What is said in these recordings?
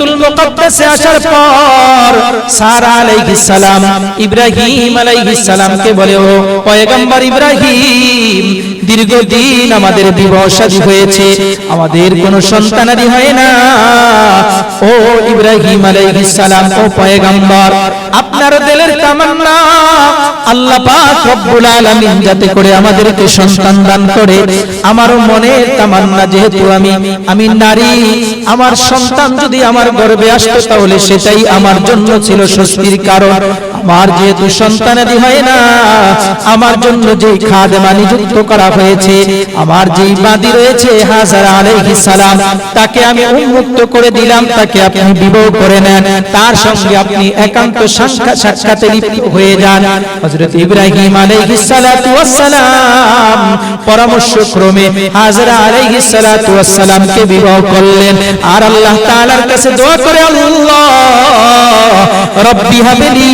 বাইতুল মুকাদ্দাসে আসার পর সারা আলাইহিস সালাম ইব্রাহিম আলাইহিস সালামকে বলে ও পয়গম্বর ইব্রাহিম দীর্ঘদিন আমাদের বিবাহ শাদী হয়েছে। আমাদের কোনো সন্তানাদি হয় না। ও ইব্রাহিম আলাইহিস সালাম, ও পয়গম্বর, আপনার দিলের তামান্না। আল্লাহ পাক রব্বুল আলামিন যাতে করে আমাদেরকে সন্তান দান করে। আমার মনের তামান্না যেহেতু আমি আমি নারী, আমার সন্তান যদি আমার গর্ভে আসতো তাহলে সেটাই আমার জন্য ছিল স্বস্তির কারণ। আমার যেহেতু সন্তানাদি হয় না, আমার জন্য যে খাদেমা নিযুক্ত করা হয়েছে। আমার যেই বাদী রয়েছে, হাজার আলাইহিস সালাম, তাকে আমি উন্মুক্ত করে দিলাম, তাকে আপনি বিবাহ করে নেন। তার সঙ্গে আপনি একান্ত সাক্ষাতে হয়ে যান। হযরত ইব্রাহিম আলাইহিস সালাম পরামর্শ ক্রমে হাজরা আলাইহিস সালাতু ওয়াস বিবাহ করলেন। আর আল্লাহ তাআলার কাছে দোয়া করে রব্বি হাবলি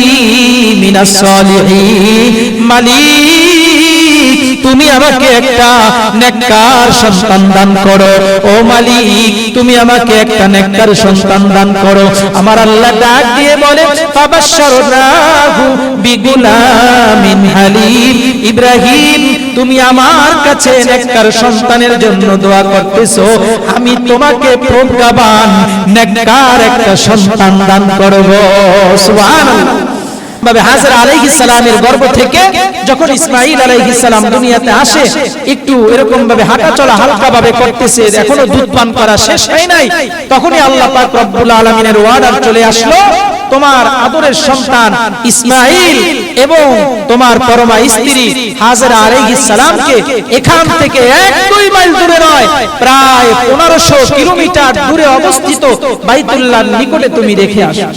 মিনাস সালিহিন, মালিক তুমি আমাকে একটা নেককার সন্তান দান করো। ও মালিক, তুমি আমাকে একটা নেককার সন্তান দান করো। আমার আল্লাহ ডাক দিয়ে বলে, ফাবাশশারনাহু বিগুলামিন হালিম। ইব্রাহিম, তুমি আমার কাছে নেককার সন্তানের জন্য দোয়া করতেছো। আমি তোমাকে প্রজ্ঞাবান, নেককার একটা সন্তান দান করব। সুবহানাল্লাহ। ভাবে হাজার আলাইহিস সালামের গর্ভ থেকে যখন ইসমাইল আলাইহিস সালাম দুনিয়াতে আসে একটু এরকম ভাবে হাঁটা চলা হালকা ভাবে করতেছে এখনও দুধ পান করা শেষ হয় নাই। তখনই আল্লাহ পাক রব্বুল আলামিনের ওয়ার্ডার চলে আসলো তোমার আদরের সন্তান ইসমাইল এবং তোমার পরমা স্ত্রী হাজরা আলাইহিস সালামকে এখান থেকে এক দুই মাইল দূরে নয় প্রায় পনেরোশো কিলোমিটার দূরে অবস্থিত বাইতুল্লাহর নিকটে তুমি রেখে আসো।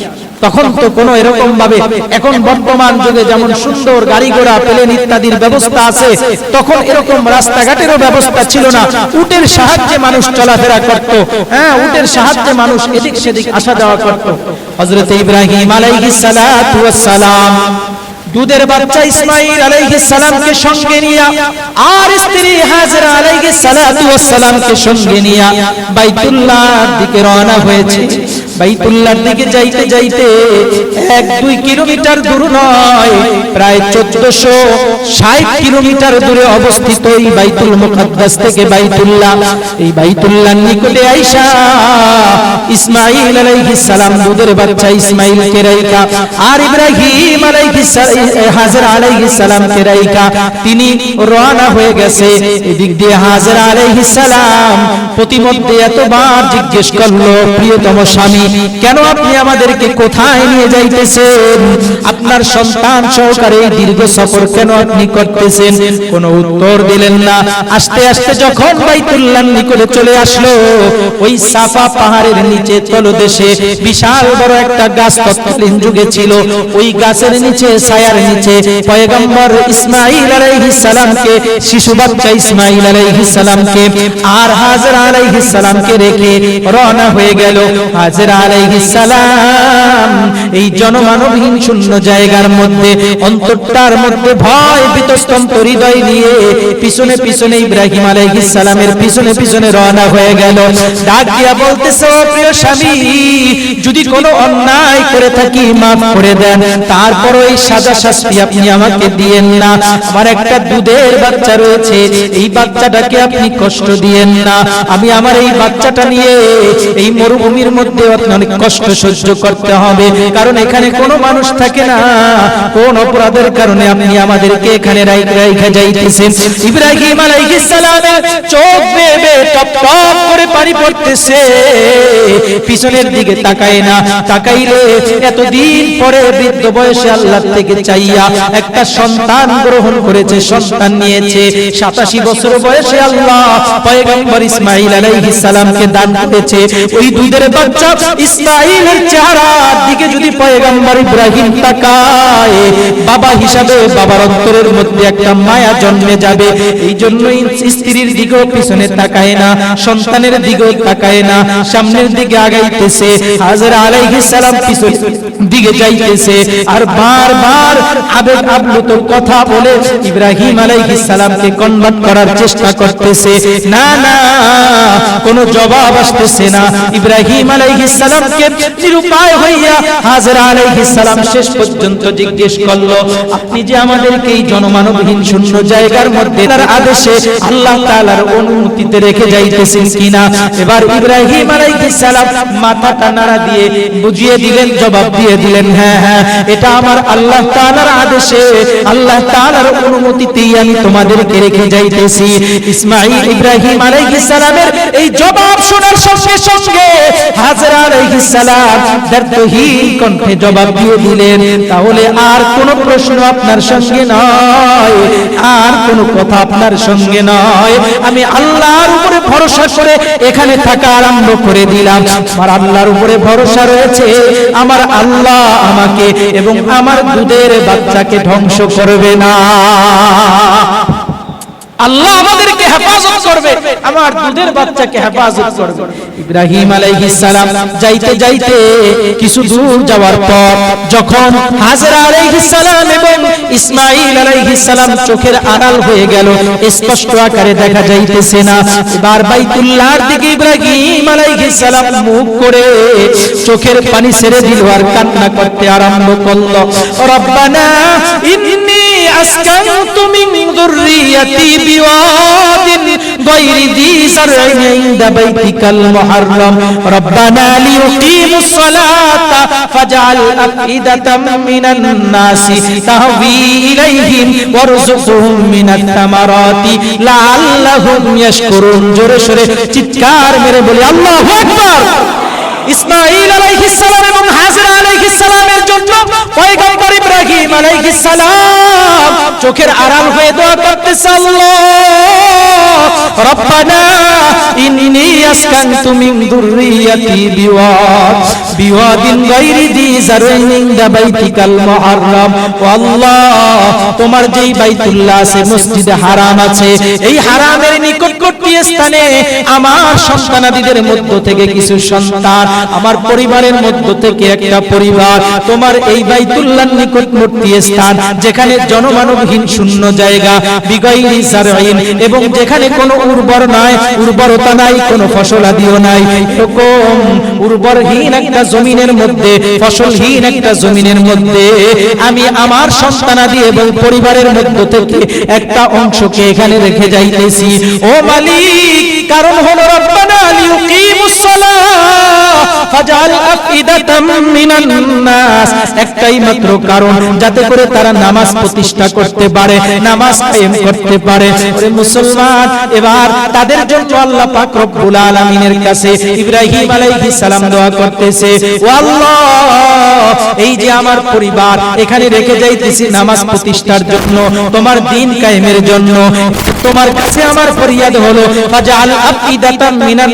তখন তো কোনো এরকম ভাবে এখন বর্তমান যুগে যেমন সুন্দর গাড়ি ঘোড়া প্লেন ইত্যাদির ব্যবস্থা আছে তখন এরকম রাস্তাঘাটেরও ব্যবস্থা ছিল না। উটের সাহায্যে মানুষ চলাফেরা করত। হ্যাঁ উটের সাহায্যে মানুষ এদিক সেদিক আসা যাওয়া করত। হযরত ইব্রাহিম আলাইহিস সালাম দুধের বাচ্চা ইসমাইল আলাইহিস সালামকে সঙ্গে নিয়া, আর স্ত্রী হাজরা আলাইহিস সালাতু ওয়াস সালামকে সঙ্গে নিয়া বাইতুল্লাহর দিকে রওনা হয়েছে। বাইতুল্লাহর দিকে যাইতে যাইতে এক দুই কিলোমিটার দূর নয়, প্রায় চোদ্দশো ষাট কিলোমিটার দূরে অবস্থিত এই বাইতুল মুকাদ্দাস থেকে বাইতুল্লাহ। এই বাইতুল্লাহর নিকটে আইসা ইসমাইল আলাইহিস সালাম দুধের বাচ্চা ইসমাইল কে রাইকা আর ইব্রাহিম আলাইহিস হাজর আলাইহিস সালাম কে রাইকা তিনি রওনা হয়ে গেছে। এদিক দিয়ে হাজর আলাইহিস সালাম প্রতিমধ্যে এতবার জিজ্ঞেস করল, প্রিয়তম স্বামী, কেন আপনি আমাদেরকে কোথায় নিয়ে যাইতেছেন? আপনার সন্তান সহকারে দীর্ঘ সফর কেন আপনি করতেছেন? কোনো উত্তর দিলেন না। আস্তে আস্তে যখন বাইতুল্লাহ নিকটে চলে আসলো, ওই সাফা পাহাড়ের নিচে তলদেশে বিশাল বড় একটা গাছ তৎকালীন যুগে ছিল। ওই গাছের নিচে জনমানবহীন শূন্য জায়গার মধ্যে, অন্তরটার মধ্যে ভয় বিতস্তন্ত হৃদয় নিয়ে পিছনে পিছনে ইব্রাহিম আলাইহিস সালামের পিছনে পিছনে রওনা হয়ে গেল। ডাক দিয়া প্রিয় স্বামী, যদি কোনো অন্যায় করে থাকি, মাফ করে দেন। তারপর এই সাজা শাস্তি আপনি আমাকে দিয়েন না। আমার একটা দুধের বাচ্চা রয়েছে, এই বাচ্চাটাকে আপনি কষ্ট দিয়েন না। আমি আমার এই বাচ্চাটা নিয়ে এই মরুভূমির মধ্যে অনেক কষ্ট সহ্য করতে হবে। কারণ এখানে কোনো মানুষ থাকে না। কোন অপরাধের কারণে আপনি আমাদেরকে এখানে রাইখা যাইতেছেন। ইব্রাহিম আলাইহিস সালামের চোখ বেবে টপ টপ করে পানি পড়তেছে। পিছনের দিকে তাকায় না। তাকাইলে এতদিন পরে বৃদ্ধ বয়সে আল্লাহ থেকে চাইয়া একটা সন্তান গ্রহণ করেছে, সন্তান নিয়েছে। সাতাশি বছর বয়সে আল্লাহ পয়গম্বর ইসমাইল আলাইহিস সালামকে দান করেছে। ওই বাচ্চা ইসমাইলের দিকে যদি পয়গম্বর ইব্রাহিম তাকায়, বাবা হিসাবে বাবার অন্তরের মধ্যে একটা মায়া জন্মে যাবে। এই জন্যই স্ত্রীর দিকেও পিছনে তাকায় না, সন্তানের দিকেও তাকায় না, সামনের দিকে আগাইতেছে। হাজর আলাইহিস সালাম পিছন দিকে যাইতেছে। আর বারবার আবেগ আপ্লুত কথা বলে ইব্রাহিম কনভার্ট করার চেষ্টা করতেছে। না না, কোনো জবাব আসতেছে না। ইব্রাহিম নিরুপায় হইয়া হাজরা শেষ পর্যন্ত জিজ্ঞেস করল, আপনি যে আমাদেরকে এই জনমানবহীন শূন্য জায়গার মধ্যে তার আদেশে আল্লাহ অনুমতিতে রেখে যাইতেছেন কিনা? এবার ইব্রাহিম মাথাটা নাড়া দিয়ে বুঝিয়ে দিলেন, জবাব দিয়ে দিলেন হ্যাঁ হ্যাঁ এটা আমার আল্লাহ তাআলার আদেশে, আল্লাহ আমি তোমাদেরকে রেখে যাইতেছি। ইব্রাহিম এই জবাব শোনার সঙ্গে সঙ্গে কণ্ঠে জবাব দিয়ে দিলেন, তাহলে আর কোনো প্রশ্ন আপনার সঙ্গে নয়, আর কথা আপনার সঙ্গে নয়। আমি আল্লাহর উপরে ভরসা করে এখানে থাকা আরম্ভ করে দিলাম। আমার আল্লাহর উপরে ভরসা রয়েছে। আমার আল্লাহ আমাকে এবং আমার দুধের বাচ্চাকে ধ্বংস করবে না। আল্লাহ আমাদেরকে হেফাজত করবে, আমার দুধের বাচ্চাকে হেফাজত করবে। ইব্রাহিম আলাইহিস সালাম যাইতে যাইতে কিছু দূর যাওয়ার পর যখন হাজরা আলাইহিস সালাম এবং ইসমাঈল আলাইহিস সালাম চোখের আড়াল হয়ে গেল, স্পষ্ট আকারে দেখা যাইতেছে না। এবার বাইতুল্লাহর দিকে ইব্রাহিম আলাইহিস সালাম মুখ করে চোখের পানি ছেড়ে দিল আর কান্না করতে আরম্ভ করল। রব্বানা ইন্নী أسكنت من ذريتي بواد غير ذي زرع عند بيتك المحرم ربنا ليقيموا الصلاة فاجعل أفئدة من الناس تهوي إليهم وارزقهم من الثمرات لعلهم يشكرون جرشر تتكار من بولي الله أكبر ইসমাঈল আলাইহিস সালাম এবং হাজরা আলাইহিস সালামের জন্য পয়গম্বর ইব্রাহিম আলাইহিস সালাম চোখের আড়াল হয়ে দোয়া করতে আল্লাহ। রব্বানা ইন্নি আসকানতু মিন দুররিয়াতি বিওয়াদ। বিওয়াদিন গায়রি দি জারাইন বাইতিকাল মুহাররাম। আল্লাহ, তোমার যেই বাইতুল্লাহ আছে, মসজিদে হারাম আছে, এই হারামের নিকটবর্তী স্থানে আমার সন্তানাদিদের মধ্য থেকে কিছু সন্তান, আমার পরিবারের মধ্য থেকে একটা পরিবার, তোমার এই বাইতুল্লাহ নিকটবর্তী স্থান, যেখানে জনমানবহীন শূন্য জায়গা বিগয়ী সারাইন এবং যেখানে কোনো উর্বর নয় উর্বরতা নাই, কোনো ফসলাদিও নাই। এরকম উর্বরহীন একটা জমিনের মধ্যে, ফসলহীন একটা জমিনের মধ্যে, আমি আমার সন্তানাদি এবং পরিবারের মধ্য থেকে একটা অংশকে এখানে রেখে যাইতেছি। ও মালিক, কারণ হলো রব্বানা। একটাই মাত্র কারণ, যাতে করে তারা নামাজ প্রতিষ্ঠা করতে পারে, নামাজ করতে পারে। মুসলমান, এবার তাদের জন্য আল্লাহ পাক রব্বুল আলামিনের কাছে ইব্রাহিম আলাইহিস সালাম দোয়া করতেছে, ও আল্লাহ, এই যে আমার পরিবার, এখানে রেখে যাইতেছি নামাজ প্রতিষ্ঠার জন্য, তোমার দিন কায়েমের জন্য। তোমার কাছে আমার ফরিয়াদ হলো, ফাজআল আফইদাতাম মিনান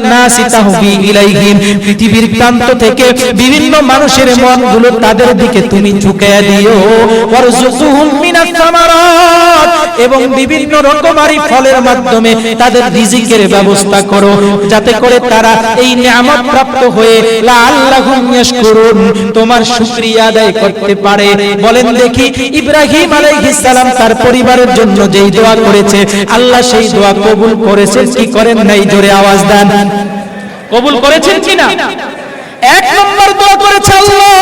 পৃথিবীর প্রান্ত থেকে বিভিন্ন মানুষের মনগুলো তাদের দিকে তুমি ঝুঁকিয়ে দিও। এবং বিভিন্ন রকমারি ফলের মাধ্যমে তাদের রিজিকের ব্যবস্থা করো। যাতে করে তারা এই নিয়ামত প্রাপ্ত হয়ে লাআল্লাহুম ইয়াশকুরুন। তোমার শুকরিয়া আদায় করতে পারে। বলেন দেখি, ইব্রাহিম আলাইহিস তার পরিবারের জন্য যেই দোয়া করেছে, আল্লাহ সেই দোয়া কবুল করেছেন কি করেন নাই? জোরে আওয়াজ দেন। কবুল করেছেন কিনা? এক নম্বর দোয়া করেছে আল্লাহ।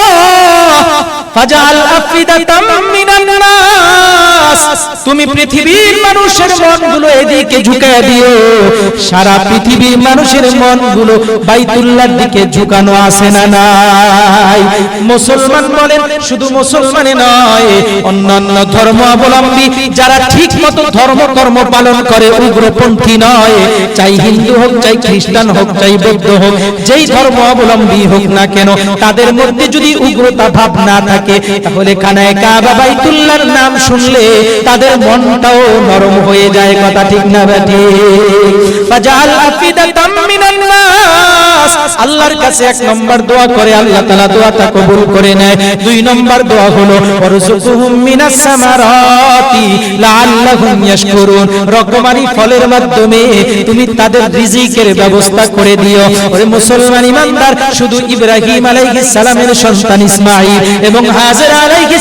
ফাজাল আফিদাতাম মিনান নাস। তুমি পৃথিবীর মানুষের মনগুলো এদিকে ঝুঁকায় দিও। সারা পৃথিবীর মানুষের মনগুলো বাইতুল্লাহর দিকে ঝুকানো আছে না নাই? মুসলমান বলেন, শুধু মুসলমানে নয়, অন্যান্য ধর্মাবলম্বী যারা ঠিক মতো ধর্ম কর্ম পালন করে, উগ্রপন্থী নয়। চাই হিন্দু হোক, চাই খ্রিস্টান হোক, চাই বৌদ্ধ হোক, যেই ধর্ম অবলম্বী হোক না কেন, তাদের মধ্যে যদি উগ্রতা ভাব না থাকে, তাহলে কানায় কাবা বাইতুল্লাহর নাম শুনলে তাদের মনটাও নরম হয়ে যায়, কথা ঠিক না বেটি ফাজাল আফিদাতাম মিনান নাস আল্লাহর কাছে এক নম্বর দোয়া করে, আল্লাহ তাআলা দোয়াটা কবুল করে নেয়। দুই নম্বর দোয়া হলো ফলের মাধ্যমে তুমি তাদের রিজিকের ব্যবস্থা করে দিও। ওরে মুসলমান ইমানদার, শুধু ইব্রাহিম সালামের সন্তান এবং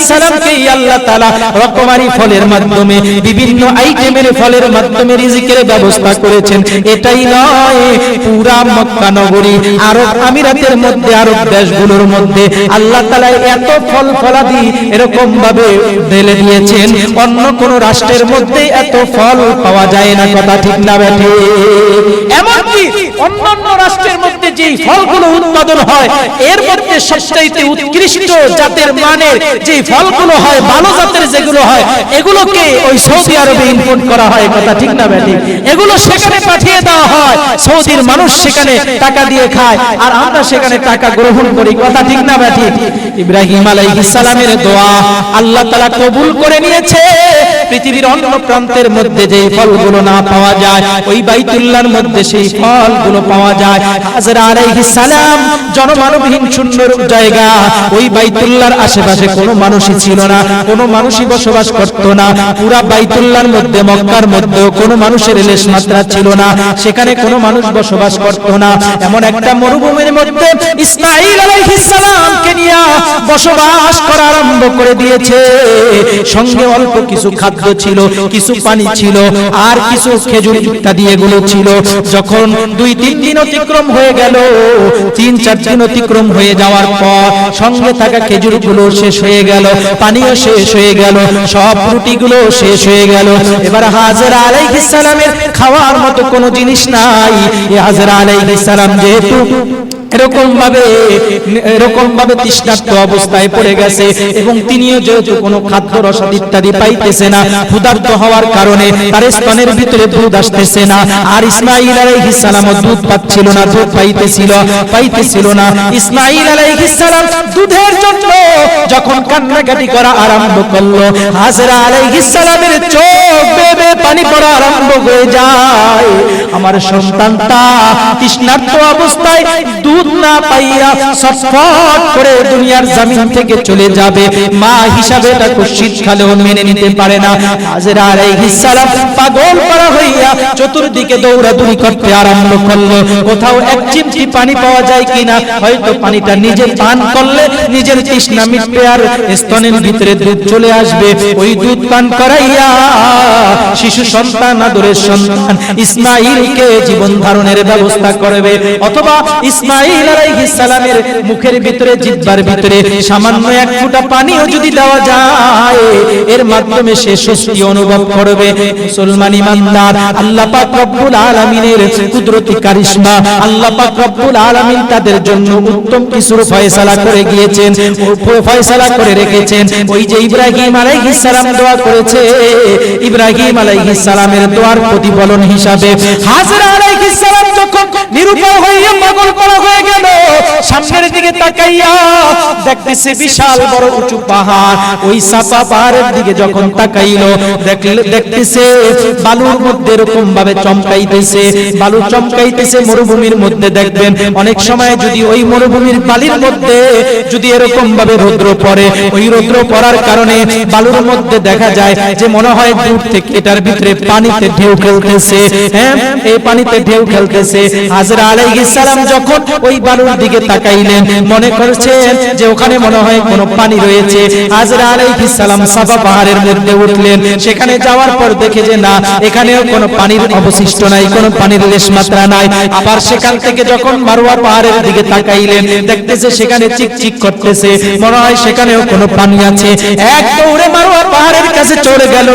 সালামকে আল্লাহ তাআলা রকমারি ফলের মাধ্যমে, বিভিন্ন আইটেমের ফলের মাধ্যমে রিজিকের ব্যবস্থা করেছেন। এটাই নয়, পুরা মক্কা নগরী করি আরব আমিরাতের মধ্যে, আরব দেশগুলোর মধ্যে আল্লাহ তালা এত ফল ফলাদি এরকম ভাবে ঢেলে দিয়েছেন। অন্য কোন রাষ্ট্রের মধ্যে এত ফল পাওয়া যায় না, কথা ঠিক না ব্যাঠে এমনকি অন্যান্য রাষ্ট্রের মধ্যে যে ফলগুলো উৎপাদন হয় এর মধ্যে সবচাইতে উৎকৃষ্ট জাতের মানের যে ফলগুলো হয় ভালো জাতের যেগুলো হয় এগুলোকে ওই সৌদি আরবে ইম্পোর্ট করা হয় কথা ঠিক না বেঠি এগুলো সেখানে পাঠিয়ে দেওয়া হয় সৌদির মানুষ সেখানে টাকা দিয়ে খায় আর আমরা সেখানে টাকা গ্রহণ করি কথা ঠিক না বেঠি ইব্রাহিম আলাইহিস সালামের দোয়া আল্লাহ তাআলা কবুল করে নিয়েছে। পৃথিবীর অন্য প্রান্তের মধ্যে যে ফলগুলো না পাওয়া যায়, ওই বাইতুল্লাহর মধ্যে সেই ফলগুলো পাওয়া যায়। হাজরা আলাইহিস সালাম জনমানবহীন শূন্য জায়গা, ওই বাইতুল্লাহর আশেপাশে কোনো মানুষই ছিল না, কোনো মানুষই বসবাস করত না। পুরা বাইতুল্লাহর মধ্যে, মক্কার মধ্যেও কোনো মানুষের লেশ মাত্রা ছিল না, সেখানে কোনো মানুষ বসবাস করত না। এমন একটা মরুভূমির মধ্যে ইসমাঈল আলাইহিস সালামকে নিয়ে বসবাস করা আরম্ভ করে দিয়েছে। সঙ্গে অল্প কিছু খাদ্য ছিল, কিছু পানি ছিল, আর কিছু খেজুর ইত্যাদি এগুলো ছিল। যখন দুই, তিন দিন অতিক্রম হয়ে গেল, তিন, চার দিন অতিক্রম হয়ে যাওয়ার পর সঙ্গে থাকা খেজুরগুলো শেষ হয়ে গেল, পানিও শেষ হয়ে গেল, সব রুটিগুলো শেষ হয়ে গেল। এবার হাজার আলাইহিস সালামের খাওয়ার মতো কোনো জিনিস নাই। হাজরা আলাইহিস সালাম যেহেতু এরকম ভাবে এরকম ভাবে তৃষ্ণার্ত অবস্থায় পড়ে গেছে এবং তিনিও যেহেতু কোনো খাদ্য রসাদ ইত্যাদি পাইতেছে না, ক্ষুধার্ত হওয়ার কারণে তার স্তনের ভিতরে দুধ আসতেছে না। আর ইসমাইল আলাইহিস সালাম দুধ পাচ্ছিল না, দুধ পাইতেছিল পাইতেছিল না। ইসমাইল আলাইহিস সালাম দুধের জন্য যখন কান্নাকাটি করা আরম্ভ করল, হাজরা আলাইহিস সালামের চোখ বেবে পানি পড়া আরম্ভ হয়ে যায়। আমার সন্তানটা তৃষ্ণার্ত অবস্থায় দুধ না পাইয়া করে দুনিয়ার জমিন থেকে চলে যাবে। মা হিসাবে এটা কুশিত খালেও মেনে নিতে পারে না। হাজরা পাগল পারা হইয়া চতুর্দিকে দৌড়াদৌড়ি করতে আরম্ভ করল। কোথাও এক চিমটি পানি পাওয়া যায় কিনা, হয়তো পানিটা নিজে পান করলে নিজের তৃষ্ণা মিটবে আর স্তনের ভিতরে দুধ চলে আসবে। ওই দুধ পান করাইয়া শিশু সন্তান, আদরের সন্তান ইসমাইলকে জীবন ধারণের ব্যবস্থা করবে। অথবা ইসমাইল সালামের মুখের ভিতরে ভিতরে সামান্য এক পানিও যদি দেওয়া যায়, এর মাধ্যমে সে স্বস্তি অনুভব করবে। মুসলমান ইমানদার, আল্লাহ পাক রব্বুল আলামিনের কুদরতি কারিশমা, আল্লাহ পাক রব্বুল আলামিন তাদের জন্য উত্তম ফয়সালা করে গিয়েছেন, ফয়সালা করে রেখেছেন। ওই যে ইব্রাহিম আলাইহিস সালাম দোয়া করেছে, ইব্রাহিম আলাইহিস সালামের দোয়ার প্রতিফলন হিসাবে হাজরা আলাইহিস সালাম যখন পাগল করা হয়ে গেল। সামনের দিকে তাকাইয়া দেখতেছে বিশাল বড় উঁচু পাহাড়। ওই সাপা পাহাড়ের দিকে যখন তাকাইলো দেখতেছে বালুর মধ্যে এরকম ভাবে চমকাইতেছে। বালু চমকাইতেছে মরুভূমির মধ্যে, দেখবেন অনেক সময় যদি ওই মরুভূমির বালির মধ্যে যদি এরকম ভাবে রৌদ্র পড়ে, ওই রৌদ্র পড়ার কারণে বালুর মধ্যে দেখা যায় যে মনে হয় দূর থেকে এটার ভিতরে পানিতে ঢেউ খেলতেছে। হ্যাঁ এই পানিতে ঢেউ খেলতেছে। হাজরা আলাইহিস সালাম যখন ওই বালুর দিকে তাকাইলেন। মনে করছেন যে ওখানে মনে হয় কোনো পানি রয়েছে। হাজরা আলাইহিস সালাম সাফা পাহাড়ের মধ্যে উঠলেন। সেখানে যাওয়ার পর দেখে যে না, এখানেও কোনো পানির অবশিষ্ট নাই, কোনো পানির লেশ মাত্রা নাই। আবার সেখান থেকে যখন মারোয়া পাহাড়ের দিকে তাকাইলেন, দেখতেছে সেখানে চিকচিক করতেছে। মনে হয় সেখানেও কোনো পানি আছে। এক দৌড়ে মারোয়া পাহাড়ের কাছে চলে গেল।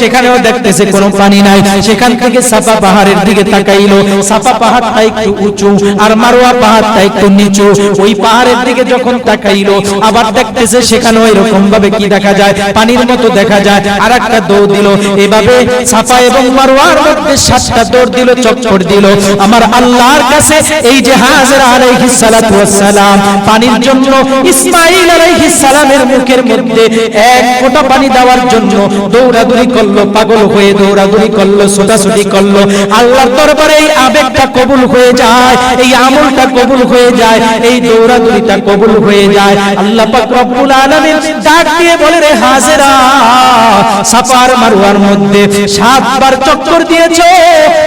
সেখানেও দেখতেছে কোনো পানি নাই। সেখান থেকে সাফা পাহাড়ের দিকে তাকাইলো। সাফা পাহাড়টা একটু উঁচু, আর মারোয়া পাহাড়টা একটু নিচু। ওই পাহাড়ের দিকে যখন তাকাইলো, আবার দেখতেছে সেখানেও এরকম ভাবে কি দেখা যায়? পানির মতো দেখা যায়। আর একটা দৌড় দিল। এভাবে সাফা এবং মারোয়ার মধ্যে সাতটা দৌড় দিল, চক্কর দিল। আমার আল্লাহর কাছে এই যে হাজরা আলাইহিস সালাতু ওয়াস সালাম পানির জন্য ইসমাঈল আলাইহিস সালামের মুখের মধ্যে এক ফোঁটা পানি দেওয়ার জন্য দৌড়াদৌড়ি করল, পাগল হয়ে দৌড়াদৌড়ি করল ছোটাছুটি করল। আল্লাহর দরবারে এই আবেগটা কবুল হয়ে যায়, এই আমলটা কবুল হয়ে যায়, এই দৌড়াদৌড়িটা কবুল হয়ে যায়। আল্লাহ পাক রব্বুল আলামিন ডাক দিয়ে বলে, রে হাজেরা, সাফার মারওয়ার মধ্যে সাতবার চক্কর দিয়েছ,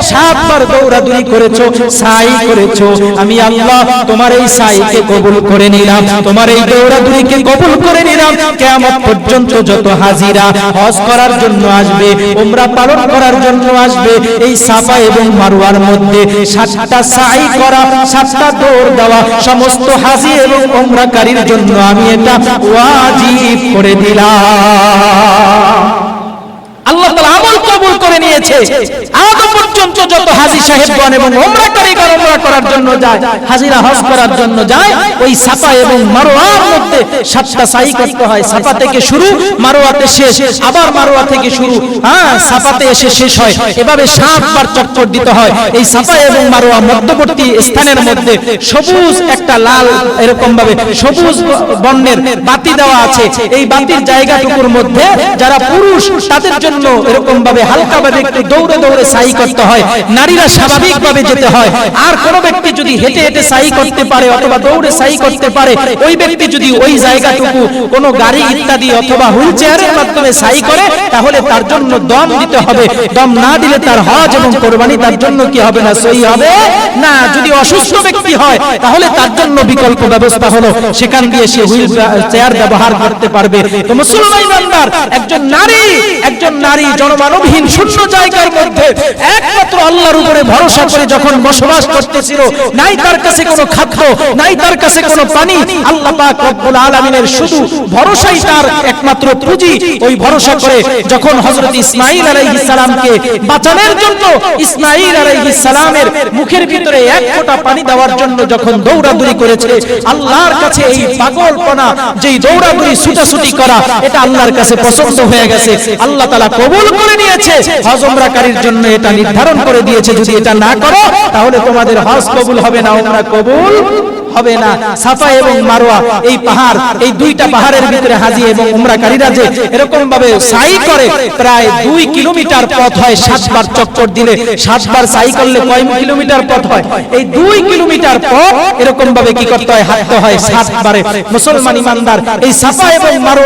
সাতবার দৌড়াদৌড়ি করেছ, সাই করেছ। আমি আল্লাহ তোমার এই সাইকে কবুল করে নিলাম, তোমার এই দৌড়াদৌড়িকে কবুল করে নিলাম। কিয়ামত পর্যন্ত যত হাজিরা হজ করার জন্য আসবে, উমরা পালন করার জন্য আসবে, এই সাফা এবং মারওয়ার মধ্যে সাতটা সাই করা, সাতটা দৌড় দেওয়া সমস্ত হাজি এবং উমরাকারীর জন্য আমি এটা ওয়াজিব করে দিলাম। আল্লাহ করে নিয়েছে আজ পর্যন্ত যত হাজী সাহেবগণ এবং ওমরাকারীগণ ওমরা করার জন্য যায়, হাজিরা হজ করার জন্য যায়, ওই সাফা এবং মারওয়ার মধ্যে সাতটা সাই করতে হয়। সাফা থেকে শুরু মারওয়াতে শেষ, আবার মারওয়া থেকে শুরু। হ্যাঁ সাফাতে এসে শেষ হয়। এভাবে সাতবার চক্কর দিতে হয়। এই সাফা এবং মারওয়া মধ্যবর্তী স্থানের মধ্যে সবুজ একটা লাল এরকম ভাবে সবুজ বর্ণের বাতি দেওয়া আছে। এই বাতির জায়গাটুকুর মধ্যে যারা পুরুষ, তাদের জন্য এরকম ভাবে হালকা ভাবে একটু দৌড়ে দৌড়ে সাই করতে হয়, নারীরা স্বাভাবিক ভাবে যেতে হয়। আর কোন ব্যক্তি যদি হেঁটে হেঁটে সাই করতে পারে অথবা দৌড়ে সাই করতে পারে, ওই ব্যক্তি যদি ওই জায়গাটুকু গাড়ি ইত্যাদি অথবা মাধ্যমে সাই করে, তাহলে তার জন্য দম দিতে হবে। দম না দিলে তার হজ এবং কোরবানি তার জন্য কি হবে না, সই হবে? না, যদি অসুস্থ ব্যক্তি হয়, তাহলে তার জন্য বিকল্প ব্যবস্থা হলো, সেখান দিয়ে সে হুইল চেয়ার ব্যবহার করতে পারবে। তো মুসলমান একজন নারী একজন নারী জনমানবহীন শূন্য জায়গার মধ্যে একমাত্র আল্লাহর উপরে ভরসা করে যখন বসবাস করতেছিল, নাই তার কাছে কোনো খাদ্য, নাই তার কাছে কোনো পানি, আল্লাহ পাক রব্বুল আলামিনের শুধু ভরসাই তার একমাত্র পুঁজি। ওই ভরসা করে যখন হযরত ইসমাঈল আলাইহিস সালামকে বাঁচানোর জন্য ইসমাঈল আলাইহিস সালামের মুখের ভিতরে এক ফোঁটা পানি দেওয়ার জন্য যখন দৌড়াদৌড়ি করেছে, আল্লাহর কাছে এই পাগলপনা, যেই দৌড়াদৌড়ি ছুটাছুটি করা, এটা আল্লাহর কাছে পছন্দ হয়ে গেছে। আল্লাহ তাআলা কবুল করে নিয়েছে। হজ উমরাকারীর জন্য এটা নির্ধারণ করে দিয়েছে, যদি এটা না করো, তাহলে তোমাদের হজ কবুল হবে না, উমরা কবুল হবে না। সাফা এবং মারোয়া এই পাহাড়, এই দুইটা পাহাড়ের ভিতরে হাজি এবং উমরাকারীরা যে এরকম ভাবে সাই করে, প্রায় দুই কিলোমিটার পথ হয় সাতবার চক্কর দিলে। সাতবার সাই করলে কয় কিলোমিটার পথ হয়? এই দুই কিলোমিটার পথ এরকম ভাবে কি করতে হয়? হাঁটতে হয় সাতবারে। মুসলমান ইমানদার, এই সাফা এবং মারোয়া